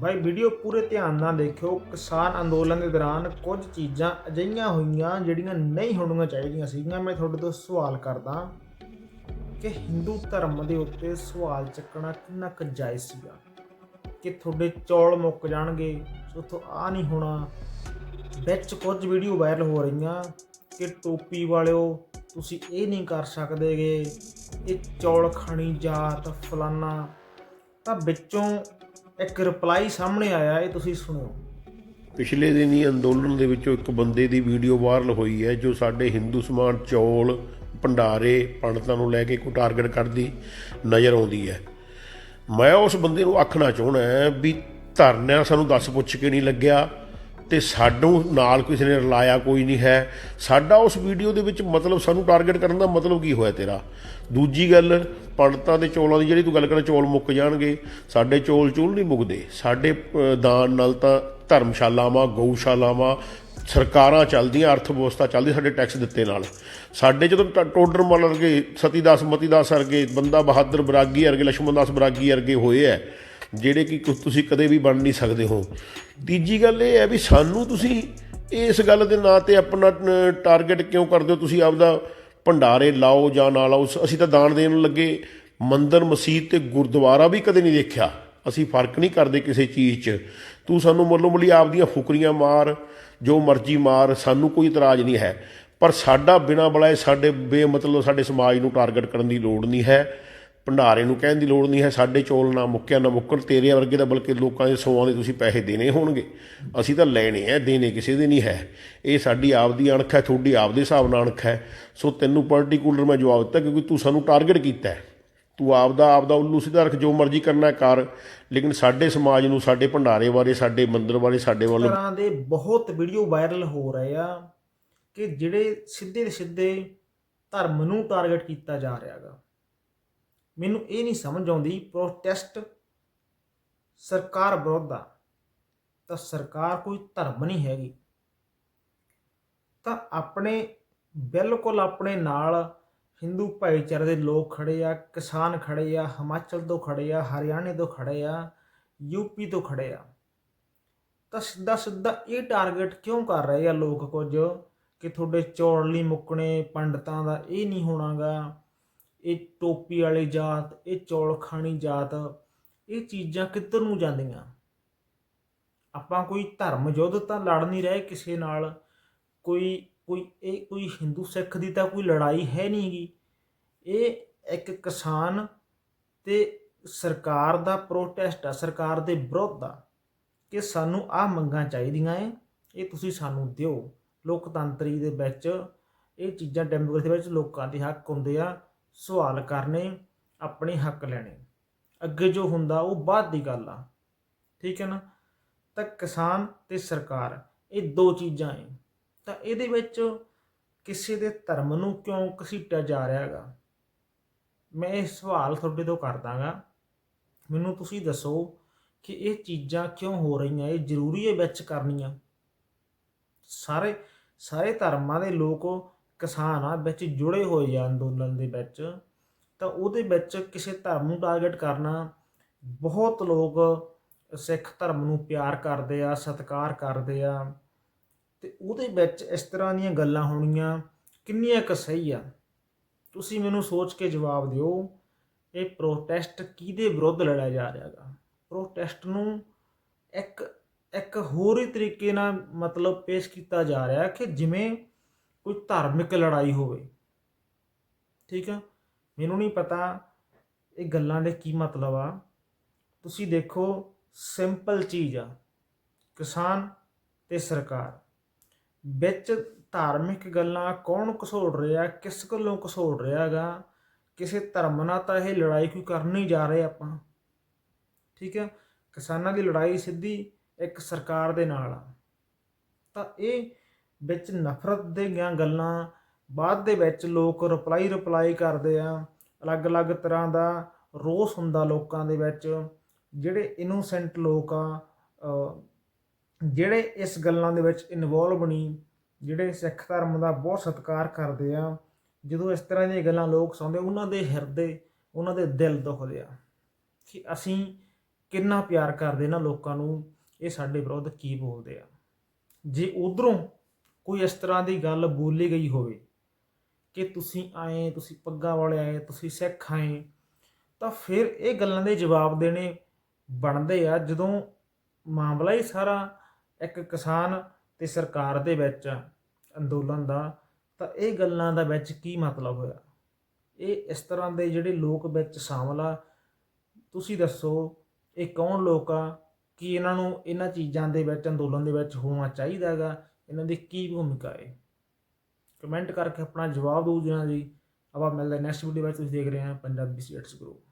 ਬਾਈ, video ਪੂਰੇ ਧਿਆਨ ਨਾਲ ਦੇਖਿਓ। ਕਿਸਾਨ ਅੰਦੋਲਨ ਦੇ ਦੌਰਾਨ ਕੁਝ ਚੀਜ਼ਾਂ ਅਜਿਹੀਆਂ ਹੋਈਆਂ ਜਿਹੜੀਆਂ ਨਹੀਂ ਹੋਣੀਆਂ ਚਾਹੀਦੀਆਂ ਸੀਗੀਆਂ। ਮੈਂ ਤੁਹਾਡੇ ਤੋਂ ਸਵਾਲ ਕਰਦਾ ਕਿ ਹਿੰਦੂ ਧਰਮ ਦੇ ਉੱਤੇ ਸਵਾਲ ਚੱਕਣਾ ਕਿੰਨਾ ਕੁ ਜਾਇਜ਼ ਸੀਗਾ? ਕਿ ਤੁਹਾਡੇ ਚੌਲ ਮੁੱਕ ਜਾਣਗੇ, ਉਥੋਂ ਆ ਨਹੀਂ ਹੋਣਾ। ਵਿੱਚ ਕੁਝ ਵੀਡੀਓ ਵਾਇਰਲ ਹੋ ਰਹੀਆਂ ਕਿ ਟੋਪੀ ਵਾਲਿਓ, ਤੁਸੀਂ ਇਹ ਨਹੀਂ ਕਰ ਸਕਦੇਗੇ। ਇਹ ਚੌਲ ਖਾਣੀ ਜਾਤ ਫਲਾਨਾ। ਤਾਂ ਵਿੱਚੋਂ ਇੱਕ ਰਿਪਲਾਈ ਸਾਹਮਣੇ ਆਇਆ, ਇਹ ਤੁਸੀਂ ਸੁਣੋ ਪਿਛਲੇ ਦਿਨ ਹੀ ਅੰਦੋਲਨ ਦੇ ਵਿੱਚੋਂ ਇੱਕ ਬੰਦੇ ਦੀ ਵੀਡੀਓ ਵਾਇਰਲ ਹੋਈ ਹੈ, ਜੋ ਸਾਡੇ ਹਿੰਦੂ ਸਮਾਨ ਚੌਲ, ਭੰਡਾਰੇ, ਪੰਡਤਾਂ ਨੂੰ ਲੈ ਕੇ ਕੋਈ ਟਾਰਗੇਟ ਕਰਦੀ ਨਜ਼ਰ ਆਉਂਦੀ ਹੈ। ਮੈਂ ਉਸ ਬੰਦੇ ਨੂੰ ਆਖਣਾ ਚਾਹਣਾ ਵੀ ਧਰਨਿਆਂ ਸਾਨੂੰ ਦੱਸ ਪੁੱਛ ਕੇ ਨਹੀਂ ਲੱਗਿਆ। ਤੇ ਸਾਡੋਂ ਨਾਲ ਕਿਸੇ ਨੇ ਰਲਾਇਆ ਕੋਈ ਨਹੀਂ ਹੈ। ਸਾਡਾ ਉਸ ਵੀਡੀਓ ਦੇ ਵਿੱਚ ਮਤਲਬ ਸਾਨੂੰ ਟਾਰਗੇਟ ਕਰਨ ਦਾ ਮਤਲਬ ਕੀ ਹੋਇਆ ਤੇਰਾ? ਦੂਜੀ ਗੱਲ ਪੰਡਤਾਂ ਦੇ ਚੋਲਾਂ ਦੀ ਜਿਹੜੀ ਤੂੰ ਗੱਲ ਕਰਨਾ ਚੋਲ ਮੁੱਕ ਜਾਣਗੇ। ਸਾਡੇ ਚੋਲ ਚੂਲ ਨਹੀਂ ਮੁੱਕਦੇ। ਸਾਡੇ ਦਾਨ ਨਾਲ ਤਾਂ ਧਰਮਸ਼ਾਲਾਵਾਂ, ਗਊਸ਼ਾਲਾਵਾਂ, ਸਰਕਾਰਾਂ ਚੱਲਦੀਆਂ, ਅਰਥ ਵਿਵਸਥਾ ਚੱਲਦੀ, ਸਾਡੇ ਟੈਕਸ ਦਿੱਤੇ ਨਾਲ। ਸਾਡੇ ਜਦੋਂ ਟੋਡਰ ਮਲ ਵਰਗੇ ਸਤੀਦਾਸ, ਮਤੀਦਾਸ ਅਰਗੇ ਬੰਦਾ ਬਹਾਦਰ, ਬਰਾਗੀ ਵਰਗੇ ਲక్ష్ਮਣਦਾਸ ਬਰਾਗੀ ਵਰਗੇ ਹੋਏ ਐ ਜਿਹੜੇ ਕਿ ਕੁ- ਤੁਸੀਂ ਕਦੇ ਵੀ ਬਣ ਨਹੀਂ ਸਕਦੇ ਹੋ। ਤੀਜੀ ਗੱਲ ਇਹ ਹੈ ਵੀ ਸਾਨੂੰ ਤੁਸੀਂ ਇਸ ਗੱਲ ਦੇ ਨਾਂ ਤੇ ਆਪਣਾ ਟਾਰਗੇਟ ਕਿਉਂ ਕਰਦੇ ਹੋ? ਤੁਸੀਂ ਆਪਦਾ ਭੰਡਾਰੇ ਲਾਓ ਜਾਂ ਨਾ ਲਾਓ। ਅਸੀਂ ਤਾਂ ਦਾਨ ਦੇਣ ਲੱਗੇ। ਮੰਦਰ, ਮਸਜਿਦ ਤੇ ਗੁਰਦੁਆਰਾ ਵੀ ਕਦੇ ਨਹੀਂ ਦੇਖਿਆ। ਅਸੀਂ ਫ਼ਰਕ ਨਹੀਂ ਕਰਦੇ ਕਿਸੇ ਚੀਜ਼ 'ਚ। ਤੂੰ ਸਾਨੂੰ ਮੱਲੋ ਮੁੱਲੀ ਆਪਦੀਆਂ ਫੁਕਰੀਆਂ ਮਾਰ, ਜੋ ਮਰਜ਼ੀ ਮਾਰ, ਸਾਨੂੰ ਕੋਈ ਇਤਰਾਜ਼ ਨਹੀਂ ਹੈ। ਪਰ ਸਾਡਾ ਬਿਨਾ ਬੁਲਾਏ ਸਾਡੇ ਬੇਮਤਲਬ ਸਾਡੇ ਸਮਾਜ ਨੂੰ ਟਾਰਗੇਟ ਕਰਨ ਦੀ ਲੋੜ ਨਹੀਂ ਹੈ। ਭੰਡਾਰੇ ਨੂੰ ਕਹਿਣ ਦੀ ਲੋੜ ਨਹੀਂ ਹੈ, ਸਾਡੇ ਚੋਲ ਨਾ ਮੁੱਕਿਆ, ਨਾ ਮੁੱਕਣ, ਤੇਰੇ ਵਰਗੇ ਤਾਂ ਬਲਕਿ ਲੋਕਾਂ ਦੇ ਸੌਆਂ ਦੇ ਤੁਸੀਂ ਪੈਸੇ ਦੇਣੇ ਹੋਣਗੇ। ਅਸੀਂ ਤਾਂ ਲੈਣੇ ਆ, ਦੇਣੇ ਕਿਸੇ ਦੇ ਨਹੀਂ ਹੈ। ਇਹ ਸਾਡੀ ਆਪਦੀ ਅਣਖ ਹੈ, ਤੁਹਾਡੀ ਆਪਦੇ ਹਿਸਾਬ ਨਾਲ ਅਣਖ ਹੈ। ਸੋ ਤੈਨੂੰ ਪਾਰਟਿਕੂਲਰ ਮੈਂ ਜਵਾਬ ਦਿੱਤਾ ਕਿਉਂਕਿ ਤੂੰ ਸਾਨੂੰ ਟਾਰਗੇਟ ਕੀਤਾ ਤੂੰ ਆਪਦਾ ਆਪਦਾ ਉੱਲੂ ਸਿੱਧਾ ਰੱਖ, ਜੋ ਮਰਜ਼ੀ ਕਰਨਾ ਕਰ। ਲੇਕਿਨ ਸਾਡੇ ਸਮਾਜ ਨੂੰ, ਸਾਡੇ ਭੰਡਾਰੇ ਬਾਰੇ, ਸਾਡੇ ਮੰਦਰ ਬਾਰੇ, ਸਾਡੇ ਵੱਲ ਤਰ੍ਹਾਂ ਦੇ ਬਹੁਤ ਵੀਡੀਓ ਵਾਇਰਲ ਹੋ ਰਹੇ ਆ ਕਿ ਜਿਹੜੇ ਸਿੱਧੇ ਸਿੱਧੇ ਧਰਮ ਨੂੰ ਟਾਰਗੇਟ ਕੀਤਾ ਜਾ ਰਿਹਾ ਰਿਹਾਗਾ। ਮੈਨੂੰ ਇਹ ਨਹੀਂ ਸਮਝ ਆਉਂਦੀ ਪ੍ਰੋਟੈਸਟ ਸਰਕਾਰ ਵਿਰੁੱਧ ਆ। ਤਾਂ ਸਰਕਾਰ ਕੋਈ ਧਰਮ ਨਹੀਂ ਹੈਗੀ। ਤਾਂ ਆਪਣੇ, ਬਿਲਕੁਲ ਆਪਣੇ ਨਾਲ ਹਿੰਦੂ ਭਾਈਚਾਰੇ ਦੇ ਲੋਕ ਖੜੇ ਆ, ਕਿਸਾਨ ਖੜੇ ਆ, ਹਿਮਾਚਲ ਤੋਂ ਖੜੇ ਆ, ਹਰਿਆਣੇ ਤੋਂ ਖੜੇ ਆ ਯੂਪੀ ਤੋਂ ਖੜੇ ਆ। ਤਾਂ ਸਿੱਧਾ ਸਿੱਧਾ ਇਹ ਟਾਰਗੇਟ ਕਿਉਂ ਕਰ ਰਹੇ ਆ ਲੋਕ ਕੁਝ? ਕਿ ਤੁਹਾਡੇ ਚੌਲ ਨਹੀਂ ਮੁੱਕਣੇ, ਪੰਡਤਾਂ ਦਾ ਇਹ ਨਹੀਂ ਹੋਣਾਗਾ। ਇਹ ਟੋਪੀ ਵਾਲੀ ਜਾਤ, ਇਹ ਚੌਲ ਖਾਣੀ ਜਾਤ, ਇਹ ਚੀਜ਼ਾਂ ਕਿੱਧਰ ਨੂੰ ਜਾਂਦੀਆਂ? ਆਪਾਂ ਕੋਈ ਧਰਮ ਯੁੱਧ ਤਾਂ ਲੜ ਨਹੀਂ ਰਹੇ ਕਿਸੇ ਨਾਲ। ਕੋਈ ਕੋਈ, ਇਹ ਕੋਈ ਹਿੰਦੂ ਸਿੱਖ ਦੀ ਤਾਂ ਕੋਈ ਲੜਾਈ ਹੈ ਨਹੀਂਗੀ ਇਹ ਇੱਕ ਕਿਸਾਨ ਤੇ ਸਰਕਾਰ ਦਾ ਪ੍ਰੋਟੈਸਟ ਆ, ਸਰਕਾਰ ਦੇ ਵਿਰੁੱਧ ਆ ਕਿ ਸਾਨੂੰ ਆਹ ਮੰਗਾਂ ਚਾਹੀਦੀਆਂ ਏ, ਇਹ ਤੁਸੀਂ ਸਾਨੂੰ ਦਿਓ। ਲੋਕਤੰਤਰੀ ਦੇ ਵਿੱਚ ਇਹ ਚੀਜ਼ਾਂ ਡੈਮੋਕ੍ਰੇਸੀ ਵਿੱਚ ਲੋਕਾਂ ਦੇ ਹੱਕ ਹੁੰਦੇ ਆ। ਸਵਾਲ ਕਰਨੇ, ਆਪਣੇ ਹੱਕ ਲੈਣੇ। ਅੱਗੇ ਜੋ ਹੁੰਦਾ ਉਹ ਬਾਅਦ ਦੀ ਗੱਲ ਆ। ਠੀਕ ਹੈ ਨਾ? ਤਾਂ ਕਿਸਾਨ ਤੇ ਸਰਕਾਰ ਇਹ ਦੋ ਚੀਜ਼ਾਂ ਏ। ਤਾਂ ਇਹਦੇ ਵਿੱਚ ਕਿਸੇ ਦੇ ਧਰਮ ਨੂੰ ਕਿਉਂ ਘਸੀਟਿਆ ਜਾ ਰਿਹਾ ਹੈਗਾ? ਮੈਂ ਇਹ ਸਵਾਲ ਤੁਹਾਡੇ ਤੋਂ ਕਰਦਾਗਾ ਮੈਨੂੰ ਤੁਸੀਂ ਦੱਸੋ ਕਿ ਇਹ ਚੀਜ਼ਾਂ ਕਿਉਂ ਹੋ ਰਹੀਆਂ? ਇਹ ਜ਼ਰੂਰੀ ਹੈ ਵਿੱਚ ਕਰਨੀਆਂ। ਸਾਰੇ ਸਾਰੇ ਧਰਮਾਂ ਦੇ ਲੋਕ ਕਿਸਾਨ ਆ, ਵਿੱਚ ਜੁੜੇ ਹੋਏ ਆ ਅੰਦੋਲਨ ਦੇ ਵਿੱਚ, ਤਾਂ ਉਹਦੇ ਵਿੱਚ ਕਿਸੇ ਧਰਮ ਨੂੰ ਟਾਰਗੇਟ ਕਰਨਾ, ਬਹੁਤ ਲੋਕ ਸਿੱਖ ਧਰਮ ਨੂੰ ਪਿਆਰ ਕਰਦੇ ਆ, ਸਤਿਕਾਰ ਕਰਦੇ ਆ, ਤੇ ਉਹਦੇ ਵਿੱਚ ਇਸ ਤਰ੍ਹਾਂ ਦੀਆਂ ਗੱਲਾਂ ਹੋਣੀਆਂ ਕਿੰਨੀਆਂ ਕੁ ਸਹੀ ਆ? ਤੁਸੀਂ ਮੈਨੂੰ ਸੋਚ ਕੇ ਜਵਾਬ ਦਿਓ, ਇਹ ਪ੍ਰੋਟੈਸਟ ਕਿਹਦੇ ਵਿਰੁੱਧ ਲੜਿਆ ਜਾ ਰਿਹਾ ਹੈਗਾ? ਪ੍ਰੋਟੈਸਟ ਨੂੰ ਇੱਕ ਇੱਕ ਹੋਰ ਹੀ ਤਰੀਕੇ ਨਾਲ ਮਤਲਬ ਪੇਸ਼ ਕੀਤਾ ਜਾ ਰਿਹਾ ਕਿ ਜਿਵੇਂ ਕੋਈ ਧਾਰਮਿਕ ਲੜਾਈ ਹੋਵੇ। ਠੀਕ ਆ? ਮੈਨੂੰ ਨਹੀਂ ਪਤਾ ਇਹ ਗੱਲਾਂ ਦੇ ਕੀ ਮਤਲਬ ਆ। ਤੁਸੀਂ ਦੇਖੋ, ਸਿੰਪਲ ਚੀਜ਼ ਆ, ਕਿਸਾਨ ਤੇ ਸਰਕਾਰ। ਵਿੱਚ ਧਾਰਮਿਕ ਗੱਲਾਂ ਕੌਣ ਘਸੋੜ ਰਿਹਾ, ਕਿਸ ਗੱਲੋਂ ਘਸੋੜ ਰਿਹਾ ਹੈਗਾ ਕਿਸੇ ਧਰਮ ਨਾਲ ਤਾਂ ਇਹ ਲੜਾਈ ਕੋਈ ਕਰਨ ਨਹੀਂ ਜਾ ਰਹੇ ਆਪਾਂ। ਠੀਕ ਹੈ ਕਿਸਾਨਾਂ ਦੀ ਲੜਾਈ ਸਿੱਧੀ ਇੱਕ ਸਰਕਾਰ ਦੇ ਨਾਲ ਆ। ਤਾਂ ਇਹ ਵਿੱਚ ਨਫ਼ਰਤ ਦੇ ਗਿਆ ਗੱਲਾਂ, ਬਾਅਦ ਦੇ ਵਿੱਚ ਲੋਕ ਰਿਪਲਾਈ ਰਿਪਲਾਈ ਕਰਦੇ ਆ। ਅਲੱਗ-ਅਲੱਗ ਤਰ੍ਹਾਂ ਦਾ ਰੋਸ ਹੁੰਦਾ ਲੋਕਾਂ ਦੇ ਵਿੱਚ। ਜਿਹੜੇ ਇਨੋਸੈਂਟ ਲੋਕ ਆ ਜਿਹੜੇ ਇਸ ਗੱਲਾਂ ਦੇ ਵਿੱਚ ਇਨਵੋਲਵ ਨਹੀਂ ਜਿਹੜੇ ਸਿੱਖ ਧਰਮ ਦਾ ਬਹੁਤ ਸਤਿਕਾਰ ਕਰਦੇ ਆ, ਜਦੋਂ ਇਸ ਤਰ੍ਹਾਂ ਦੀਆਂ ਗੱਲਾਂ ਲੋਕ ਸੁਣਦੇ, ਉਹਨਾਂ ਦੇ ਹਿਰਦੇ, ਉਹਨਾਂ ਦੇ ਦਿਲ ਦੁਖਦੇ ਆ ਕਿ ਅਸੀਂ ਕਿੰਨਾ ਪਿਆਰ ਕਰਦੇ ਨਾ ਲੋਕਾਂ ਨੂੰ, ਇਹ ਸਾਡੇ ਵਿਰੁੱਧ ਕੀ ਬੋਲਦੇ ਆ। ਜੇ ਉਧਰੋਂ ਕੋਈ ਇਸ ਤਰ੍ਹਾਂ ਦੀ ਗੱਲ ਬੋਲੀ ਗਈ ਹੋਵੇ ਕਿ ਤੁਸੀਂ ਆਏ ਤੁਸੀਂ ਪੱਗਾਂ ਵਾਲੇ ਆਏ ਤੁਸੀਂ ਸਿੱਖ ਆਏ ਤਾਂ ਫਿਰ ਇਹ ਗੱਲਾਂ ਦੇ ਜਵਾਬ ਦੇਣੇ ਬਣਦੇ ਆ ਜਦੋਂ ਮਾਮਲਾ ਹੀ ਸਾਰਾ ਇੱਕ ਕਿਸਾਨ ਤੇ ਸਰਕਾਰ ਦੇ ਵਿੱਚ ਆ, ਅੰਦੋਲਨ ਦਾ ਤਾਂ ਇਹ ਗੱਲਾਂ ਦਾ ਵਿੱਚ ਕੀ ਮਤਲਬ ਹੋਇਆ? ਇਹ ਇਸ ਤਰ੍ਹਾਂ ਦੇ ਜਿਹੜੇ ਲੋਕ ਵਿੱਚ ਸ਼ਾਮਲ ਆ ਤੁਸੀਂ ਦੱਸੋ ਇਹ ਕੌਣ ਲੋਕ ਆ? ਕਿ ਇਹਨਾਂ ਨੂੰ ਇਹਨਾਂ ਚੀਜ਼ਾਂ ਦੇ ਵਿੱਚ ਅੰਦੋਲਨ ਦੇ ਵਿੱਚ ਹੋਣਾ ਚਾਹੀਦਾ ਹੈਗਾ? ਇਹਨਾਂ ਦੀ ਕੀ ਭੂਮਿਕਾ ਹੈ? ਕਮੈਂਟ ਕਰਕੇ ਆਪਣਾ ਜਵਾਬ ਦਿਓ ਜੀ ਆਪਾਂ ਮਿਲਦੇ ਨੈਕਸਟ ਵੀਡੀਓ ਵਿੱਚ, ਤੁਸੀਂ ਦੇਖ ਰਹੇ ਹੋ ਪੰਜਾਬੀ ਸਟੇਟਸ ਗਰੁੱਪ